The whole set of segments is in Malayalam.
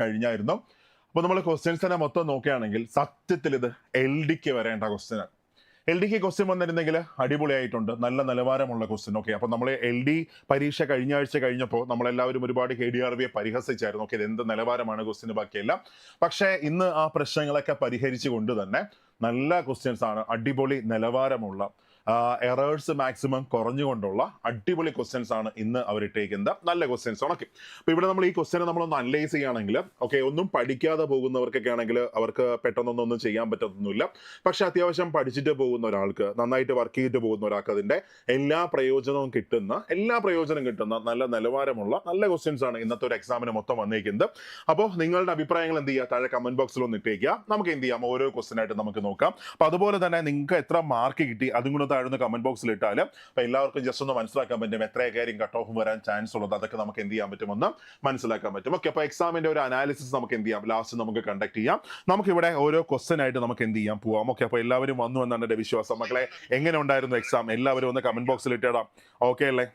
കഴിഞ്ഞായിരുന്നു. അപ്പോൾ നമ്മൾ ക്വസ്റ്റ്യൻസ് തന്നെ മൊത്തം നോക്കുകയാണെങ്കിൽ സത്യത്തിൽ ഇത് എൽ ഡിക്ക് വരേണ്ട ക്വസ്റ്റ്യൻ എൽ ഡിക്ക് ക്വസ്റ്റ്യൻ വന്നിരുന്നെങ്കിൽ അടിപൊളിയായിട്ടുണ്ട്. നല്ല നിലവാരമുള്ള ക്വസ്റ്റ്യൻ ഓക്കെ അപ്പോൾ നമ്മൾ എൽ ഡി പരീക്ഷ കഴിഞ്ഞ ആഴ്ച കഴിഞ്ഞപ്പോൾ നമ്മളെല്ലാവരും ഒരുപാട് കെ ഡി ആർ ബിയെ പരിഹസിച്ചായിരുന്നു. ഓക്കെ എന്ത് നിലവാരമാണ് ക്വസ്റ്റ്യന് ബാക്കിയെല്ലാം. പക്ഷേ ഇന്ന് ആ പ്രശ്നങ്ങളൊക്കെ പരിഹരിച്ചുകൊണ്ട് തന്നെ നല്ല ക്വസ്റ്റ്യൻസ് ആണ് അടിപൊളി നിലവാരമുള്ള എറേഴ്സ് മാക്സിമം കുറഞ്ഞുകൊണ്ടുള്ള അടിപൊളി ക്വസ്റ്റ്യൻസ് ആണ് ഇന്ന് അവർ ഇട്ടേക്കുന്നത്. നല്ല ക്വസ്റ്റ്യൻസ് ആണ് ഓക്കെ അപ്പോൾ ഇവിടെ നമ്മൾ ഈ ക്വസ്റ്റ്യൻ നമ്മളൊന്ന് അനലൈസ് ചെയ്യുകയാണെങ്കിൽ ഓക്കെ ഒന്നും പഠിക്കാതെ പോകുന്നവർക്കൊക്കെ ആണെങ്കിൽ അവർക്ക് പെട്ടെന്നൊന്നും ചെയ്യാൻ പറ്റത്തൊന്നുമില്ല. പക്ഷെ അത്യാവശ്യം പഠിച്ചിട്ട് പോകുന്ന ഒരാൾക്ക് നന്നായിട്ട് വർക്ക് ചെയ്തിട്ട് പോകുന്ന ഒരാൾക്ക് അതിന്റെ എല്ലാ പ്രയോജനവും കിട്ടുന്ന എല്ലാ പ്രയോജനം കിട്ടുന്ന നല്ല നിലവാരമുള്ള നല്ല ക്വസ്റ്റ്യൻസ് ആണ് ഇന്നത്തെ ഒരു എക്സാമിന് മൊത്തം വന്നിരിക്കുന്നത് അപ്പോൾ നിങ്ങളുടെ അഭിപ്രായങ്ങൾ എന്ത് ചെയ്യുക? താഴെ കമന്റ് ബോക്സിൽ ഒന്ന് ഇട്ടേക്കുക. നമുക്ക് എന്ത് ചെയ്യാം? ഓരോ ക്വസ്റ്റ്യൻ ആയിട്ട് നമുക്ക് നോക്കാം. അപ്പോൾ അതുപോലെ തന്നെ നിങ്ങൾക്ക് എത്ര മാർക്ക് കിട്ടി? അതും കൂടെ താഴെ കമന്റ് ബോക്സിൽ ഇട്ടാൽ അപ്പോൾ എല്ലാവർക്കും ജസ്റ്റ് ഒന്ന് മനസ്സിലാക്കാൻ പറ്റും എത്ര കാര്യം കട്ട് ഓഫ് വരാൻ ചാൻസ് ഉള്ളത്. അതൊക്കെ നമുക്ക് എന്ത് ചെയ്യാൻ പറ്റുമെന്ന് മനസ്സിലാക്കാൻ പറ്റും. ഓക്കെ അപ്പോൾ എക്സാമിന്റെ ഒരു അനാലിസിസ് നമുക്ക് എന്ത് ചെയ്യാം? ലാസ്റ്റ് നമുക്ക് കണ്ടക്ട് ചെയ്യാം. നമുക്ക് ഇവിടെ ഓരോ ക്വസ്റ്റൻ ആയിട്ട് നമുക്ക് എന്ത് ചെയ്യാം? പോവാം. ഓക്കെ അപ്പോൾ എല്ലാവരും വന്നു എന്നാണ് എന്റെ വിശ്വാസം. മക്കളെ എങ്ങനെ ഉണ്ടായിരുന്നു എക്സാം എല്ലാവരും ഒന്ന് കമന്റ് ബോക്സിൽ ഇട്ടിടാം. ഓക്കെ അല്ലേ?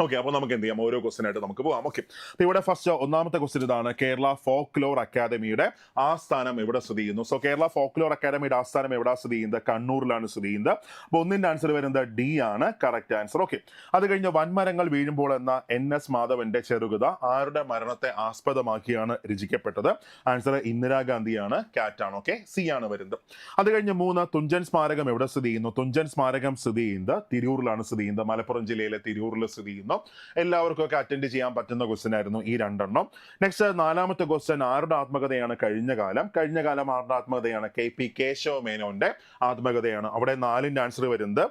ഓക്കെ അപ്പോൾ നമുക്ക് എന്ത് ചെയ്യാം? ഓരോ ക്വസ്റ്റൻ ആയിട്ട് നമുക്ക് പോവാം ഓക്കെ അപ്പോൾ ഇവിടെ ഫസ്റ്റ് ഒന്നാമത്തെ ക്വസ്റ്റൻ ഇതാണ്. കേരള ഫോക്ലോർ അക്കാദമിയുടെ ആസ്ഥാനം എവിടെ സ്ഥിതി ചെയ്യുന്നു? സോ കേരള ഫോക്ലോർ അക്കാദമിയുടെ ആസ്ഥാനം എവിടെ സ്ഥിതി ചെയ്യുന്നത്? കണ്ണൂരിലാണ് സ്ഥിതി ചെയ്യുന്നത്. അപ്പോൾ ഒന്നിന്റെ ആൻസർ വരുന്നത് ഡി ആണ്. കറക്റ്റ് ആൻസർ ഓക്കെ അത് കഴിഞ്ഞ് വൻമരങ്ങൾ വീഴുമ്പോൾ എന്ന എൻ എസ് മാധവന്റെ ചെറുകഥ ആരുടെ മരണത്തെ ആസ്പദമാക്കിയാണ് രചിക്കപ്പെട്ടത്? ആൻസർ ഇന്ദിരാഗാന്ധിയാണ്. കാറ്റ് ആണ്. ഓക്കെ സി ആണ് വരുന്നത്. അത് കഴിഞ്ഞ് മൂന്ന് തുഞ്ചൻ സ്മാരകം എവിടെ സ്ഥിതി ചെയ്യുന്നു? തുഞ്ചൻ സ്മാരകം സ്ഥിതി ചെയ്യുന്നത് തിരൂരിലാണ് സ്ഥിതി ചെയ്യുന്നത്. മലപ്പുറം ജില്ലയിലെ തിരൂരിൽ സ്ഥിതി ചെയ്യുന്നു. എല്ലാവർക്കും ഒക്കെ അറ്റൻഡ് ചെയ്യാൻ പറ്റുന്ന ക്വസ്റ്റ്യൻ ആയിരുന്നു ഈ രണ്ടെണ്ണം. നെക്സ്റ്റ് നാലാമത്തെ ക്വസ്റ്റ്യൻ ആരുടെ ആത്മകഥയാണ് കഴിഞ്ഞ കാലം? കഴിഞ്ഞ കാലം ആരുടെ ആത്മകഥയാണ്? കെ പി കേശവ മേനോന്റെ ആത്മകഥയാണ്. അവിടെ നാലിന്റെ ആൻസർ വരുന്നത്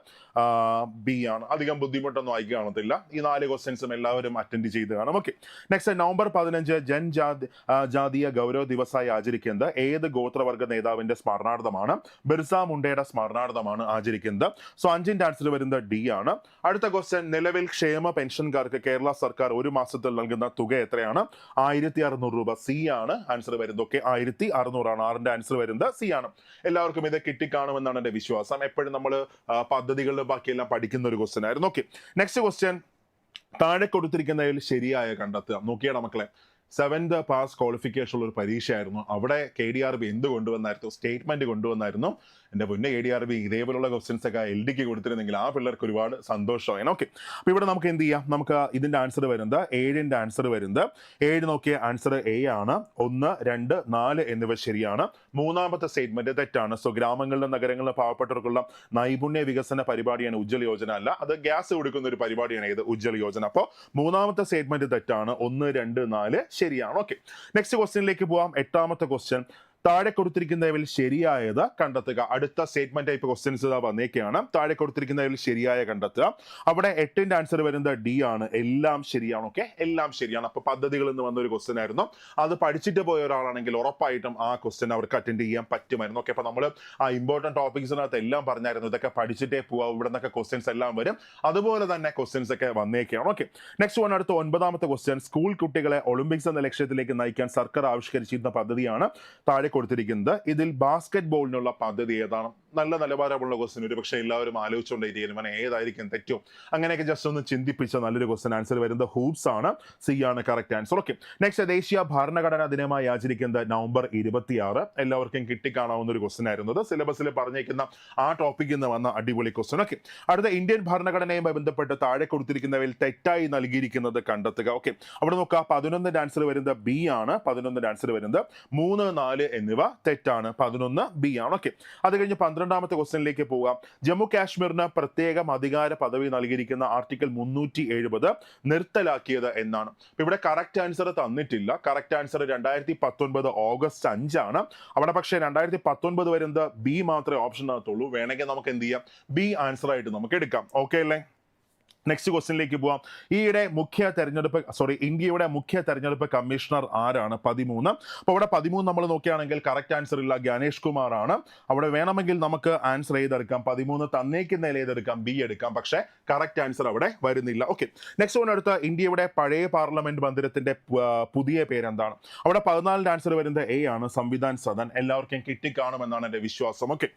ബി ആണ്. അധികം ബുദ്ധിമുട്ടൊന്നും ആയി കാണത്തില്ല. ഈ നാല് ക്വസ്റ്റ്യൻസും എല്ലാവരും അറ്റൻഡ് ചെയ്ത് കാണും. ഓക്കെ നെക്സ്റ്റ് നവംബർ പതിനഞ്ച് ജൻജാതി ജാതീയ ഗൗരവ ദിവസമായി ആചരിക്കുന്നത് ഏത് ഗോത്രവർഗ നേതാവിന്റെ സ്മരണാർത്ഥമാണ്? ബിർസ മുണ്ടയുടെ സ്മരണാർത്ഥമാണ് ആചരിക്കുന്നത്. സോ അഞ്ചിന്റെ ആൻസർ വരുന്നത് ഡി ആണ്. അടുത്ത ക്വസ്റ്റ്യൻ നിലവിൽ ക്ഷേമ പെൻഷൻകാർക്ക് കേരള സർക്കാർ ഒരു മാസത്തിൽ നൽകുന്ന തുക എത്രയാണ്? ആയിരത്തി അറുന്നൂറ് രൂപ. സി ആണ് ആൻസർ വരുന്നത്. ഓക്കെ ആയിരത്തി അറുന്നൂറാണ് ആറിന്റെ ആൻസർ വരുന്നത് സി ആണ്. എല്ലാവർക്കും ഇത് കിട്ടിക്കാണുമെന്നാണ് എന്റെ വിശ്വാസം. എപ്പോഴും നമ്മൾ പദ്ധതികളിൽ ബാക്കിയെല്ലാം പഠിക്കുന്ന ഒരു ക്വസ്റ്റ്യൻ ആയിരുന്നു. ഓക്കെ നെക്സ്റ്റ് ക്വസ്റ്റ്യൻ താഴെ കൊടുത്തിരിക്കുന്നതിൽ ശരിയായ കണ്ടെത്തുക. നോക്കിയാടാ മക്കളെ. സെവൻത് പാസ് ക്വാളിഫിക്കേഷൻ ഉള്ള ഒരു പരീക്ഷയായിരുന്നു. അവിടെ കെ ഡി ആർ ബി എന്ത് കൊണ്ടുവന്നായിരുന്നു? സ്റ്റേറ്റ്മെന്റ് കൊണ്ടുവന്നായിരുന്നു. എന്റെ മുന്നേ എ ഡി ആർ ബി ഇതേപോലുള്ള ക്വസ്റ്റ്യൻസ് ഒക്കെ എൽ ഡിക്ക് കൊടുത്തിരുന്നെങ്കിൽ ആ പിള്ളേർക്ക് ഒരുപാട് സന്തോഷമായിരുന്നു ഓക്കെ അപ്പോൾ ഇവിടെ നമുക്ക് എന്ത് ചെയ്യാം? നമുക്ക് ഇതിന്റെ ആൻസർ വരുന്നത് ഏഴിന്റെ ആൻസർ വരുന്നത് ഏഴ് നോക്കിയ ആൻസർ എ ആണ്. ഒന്ന് രണ്ട് നാല് എന്നിവ ശരിയാണ്. മൂന്നാമത്തെ സ്റ്റേറ്റ്മെന്റ് തെറ്റാണ്. സോ ഗ്രാമങ്ങളിലും നഗരങ്ങളിലും പാവപ്പെട്ടവർക്കുള്ള നൈപുണ്യ വികസന പരിപാടിയാണ് ഉജ്ജ്വല യോജന അല്ല അത് ഗ്യാസ് കൊടുക്കുന്ന ഒരു പരിപാടിയാണ് ഏത്? ഉജ്ജ്വല യോജന. അപ്പോൾ മൂന്നാമത്തെ സ്റ്റേറ്റ്മെന്റ് തെറ്റാണ്. ഒന്ന് രണ്ട് നാല് ശരിയാണ്. ഓക്കെ നെക്സ്റ്റ് ക്വസ്റ്റ്യനിലേക്ക് പോവാം. എട്ടാമത്തെ ക്വസ്റ്റ്യൻ താഴെ കൊടുത്തിരിക്കുന്നതിൽ ശരിയായത് കണ്ടെത്തുക. അടുത്ത സ്റ്റേറ്റ്മെന്റ് ടൈപ്പ് ക്വസ്റ്റ്യൻസ് ഇതാ വന്നേക്കാണ്. താഴെ കൊടുത്തിരിക്കുന്നതിൽ ശരിയായ കണ്ടെത്തുക. അവിടെ എട്ടിന്റെ ആൻസർ വരുന്നത് ഡി ആണ്. എല്ലാം ശരിയാണ് ഓക്കെ എല്ലാം ശരിയാണ്. അപ്പൊ പദ്ധതികളിൽ നിന്ന് വന്ന ഒരു ക്വസ്റ്റ്യൻ ആയിരുന്നു. അത് പഠിച്ചിട്ട് പോയ ഒരാളാണെങ്കിൽ ഉറപ്പായിട്ടും ആ ക്വസ്റ്റ്യൻ അവർക്ക് അറ്റൻഡ് ചെയ്യാൻ പറ്റുമായിരുന്നു ഓക്കെ അപ്പൊ നമ്മൾ ആ ഇമ്പോർട്ടന്റ് ടോപ്പിക്സിനകത്ത് എല്ലാം പറഞ്ഞായിരുന്നു. ഇതൊക്കെ പഠിച്ചിട്ടേ പോവാം ഇവിടെ നിന്നൊക്കെ ക്വസ്റ്റ്യൻസ് എല്ലാം വരും. അതുപോലെ തന്നെ ക്വസ്റ്റ്യൻസ് ഒക്കെ വന്നേക്കാണ് ഓക്കെ നെക്സ്റ്റ് വൺ അടുത്ത ഒൻപതാമത്തെ ക്വസ്റ്റ്യൻ സ്കൂൾ കുട്ടികളെ ഒളിമ്പിക്സ് എന്ന ലക്ഷ്യത്തിലേക്ക് നയിക്കാൻ സർക്കാർ ആവിഷ്കരിച്ചിരുന്ന പദ്ധതിയാണ് താഴെ കൊടുത്തിരിക്കുന്നത്. ഇതിൽ ബാസ്കറ്റ് ബോളിനുള്ള പദ്ധതി ഏതാണ്? നല്ല നിലവാരമുള്ള ക്വസ്റ്റൻ ഒരു പക്ഷേ എല്ലാവരും ആലോചിച്ചുകൊണ്ടേ തീരുമാനം ഏതായിരിക്കും തെറ്റോ? അങ്ങനെയൊക്കെ ജസ്റ്റ് ഒന്ന് ചിന്തിപ്പിച്ച നല്ലൊരു ക്വസ്റ്റൻ ആൻസർ വരുന്നത് ഹൂപ്സ് ആണ്. സി ആണ് കറക്റ്റ് ആൻസർ ഓക്കെ നെക്സ്റ്റ് ദേശീയ ഭരണഘടനാ ദിനമായി ആചരിക്കുന്നത് നവംബർ ഇരുപത്തിയാറ്. എല്ലാവർക്കും കിട്ടിക്കാണാവുന്ന ഒരു ക്വസ്റ്റ്യൻ ആയിരുന്നത്. സിലബസിൽ പറഞ്ഞേക്കുന്ന ആ ടോപ്പിക്കിൽ നിന്ന് വന്ന അടിപൊളി ക്വസ്റ്റൻ ഓക്കെ അടുത്ത ഇന്ത്യൻ ഭരണഘടനയുമായി ബന്ധപ്പെട്ട് താഴെ കൊടുത്തിരിക്കുന്നവയിൽ തെറ്റായി നൽകിയിരിക്കുന്നത് കണ്ടെത്തുക. ഓക്കെ അവിടെ നോക്കുക പതിനൊന്നിന്റെ ആൻസർ വരുന്നത് ബി ആണ്. പതിനൊന്നിന്റെ ആൻസർ വരുന്നത് മൂന്ന് നാല് എന്നിവ തെറ്റാണ്. പതിനൊന്ന് ബി ആണ്. ഓക്കെ അത് കഴിഞ്ഞ് പന്ത്രണ്ടാമത്തെ ക്വസ്റ്റ്യനിലേക്ക് പോകാം. ജമ്മു കാശ്മീരിന് പ്രത്യേകം അധികാര പദവി നൽകിയിരിക്കുന്ന ആർട്ടിക്കിൾ മുന്നൂറ്റി എഴുപത് നിർത്തലാക്കിയത് എന്നാണ്. ഇവിടെ കറക്റ്റ് ആൻസർ തന്നിട്ടില്ല. കറക്റ്റ് ആൻസർ രണ്ടായിരത്തി പത്തൊൻപത് ഓഗസ്റ്റ് അഞ്ചാണ്. അവിടെ പക്ഷേ രണ്ടായിരത്തി പത്തൊൻപത് വരുന്നത് ബി മാത്രമേ ഓപ്ഷൻ ആകത്തുള്ളൂ വേണമെങ്കിൽ നമുക്ക് എന്ത് ചെയ്യാം? ബി ആൻസർ ആയിട്ട് നമുക്ക് എടുക്കാം. ഓക്കെ അല്ലേ? നെക്സ്റ്റ് ക്വസ്റ്റ്യനിലേക്ക് പോവാം. ഈയിടെ മുഖ്യ തെരഞ്ഞെടുപ്പ് സോറി ഇന്ത്യയുടെ മുഖ്യ തെരഞ്ഞെടുപ്പ് കമ്മീഷണർ ആരാണ്? പതിമൂന്ന്. അപ്പോൾ അവിടെ പതിമൂന്ന് നമ്മൾ നോക്കുകയാണെങ്കിൽ കറക്റ്റ് ആൻസർ ഇല്ല. ഗണേഷ് കുമാർ ആണ്. അവിടെ വേണമെങ്കിൽ നമുക്ക് ആൻസർ ചെയ്തെടുക്കാം പതിമൂന്ന് തന്നേക്കുന്നതിൽ ഏതെടുക്കാം? ബി എടുക്കാം. പക്ഷേ കറക്റ്റ് ആൻസർ അവിടെ വരുന്നില്ല. ഓക്കെ നെക്സ്റ്റ് വൺ അടുത്ത ഇന്ത്യയുടെ പഴയ പാർലമെന്റ് മന്ദിരത്തിന്റെ പുതിയ പേരെന്താണ്? അവിടെ പതിനാലിന്റെ ആൻസർ വരുന്നത് എ ആണ്. സംവിധാൻ സദൻ. എല്ലാവർക്കും കിട്ടിക്കാണുമെന്നാണ് എന്റെ വിശ്വാസം. ഓക്കെ